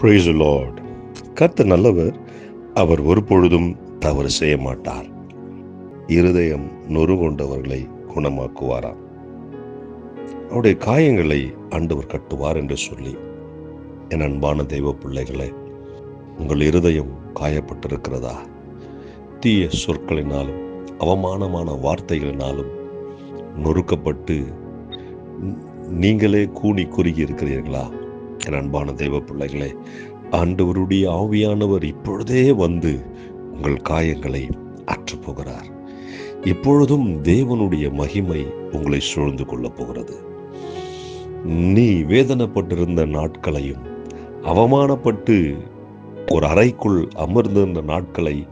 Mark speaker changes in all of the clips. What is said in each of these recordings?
Speaker 1: Price Lord கத்த நல்லவர். அவர் ஒரு பொழுதும் தவறு செய்ய மாட்டார். இருதயம் நொறுகொண்டவர்களை குணமாக்குவாராம். அவருடைய காயங்களை ஆண்டவர் கட்டுவார் என்று சொல்லி என் அன்பான தெய்வ பிள்ளைகளே உங்கள் இருதயம் காயப்பட்டிருக்கிறதா? தீய சொற்களினாலும் அவமானமான வார்த்தைகளினாலும் நொறுக்கப்பட்டு நீங்களே கூணி குறுகி இருக்கிறீர்களா? என் அன்பான தெய்வ பிள்ளைகளே ஆண்டவருடைய ஆவியானவர் இப்பொழுதே வந்து உங்கள் காயங்களை ஆற்றப் போகிறார். இப்பொழுதும் தேவனுடைய மகிமை உங்களை சூழ்ந்து கொள்ளப் போகிறது. நீ வேதனைப்பட்டிருந்த நாட்களையும் அவமானப்பட்டு ஒரு அறைக்குள் அமர்ந்திருந்த நாட்களை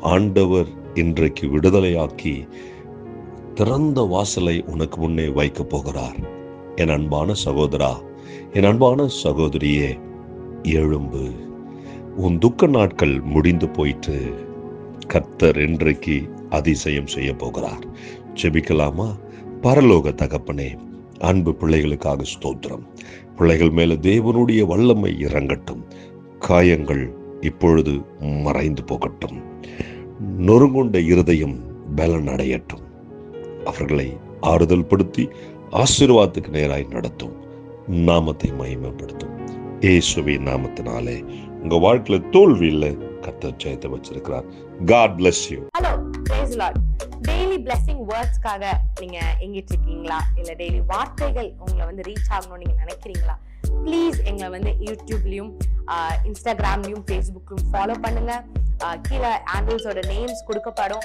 Speaker 1: ஆண்டவர் இன்றைக்கு விடுதலையாக்கி திறந்த வாசலை உனக்கு முன்னே வைக்கப் போகிறார். என் அன்பான சகோதரா என் அன்பான சகோதரியே எழும்பு. உன் துக்க நாட்கள் முடிந்து போயிட்டு கர்த்தர் இன்றைக்கு அதிசயம் செய்ய போகிறார். ஜெபிக்கலாமா? பரலோக தகப்பனே அன்பு பிள்ளைகளுக்காக ஸ்தோத்திரம். பிள்ளைகள் மேல தேவனுடைய வல்லமை இறங்கட்டும். காயங்கள் இப்பொழுது மறைந்து போகட்டும். நொறுங்குண்ட இருதயம் பலன் அடையட்டும். அவர்களை ஆறுதல் படுத்தி ஆசீர்வாதத்துக்கு நேராய் நடத்தும். நாமத்தை மகிமைப்படுத்தும். ஏசுவி நாமத்தினாலே உங்க வாழ்க்கையில தோல்வி இல்லை கத்தர் ஜெயத்தை வச்சிருக்கிறார். God bless you
Speaker 2: hello Lord daily blessing வேர்ட்ஸ்க்காக நீங்க எங்கிட்டு இருக்கீங்களா இல்ல டெய்லி வார்த்தைகள் உங்களை வந்து ரீச் ஆகணும்னு நீங்க நினைக்கிறீங்களா? ப்ளீஸ் எங்களை வந்து யூடியூப்லயும் இன்ஸ்டாகிராம்லயும் ஃபேஸ்புக்லயும் ஃபாலோ பண்ணுங்க. ஆஹ் கீழே ஆண்டில்ஸோட நேம்ஸ் கொடுக்கப்படும்.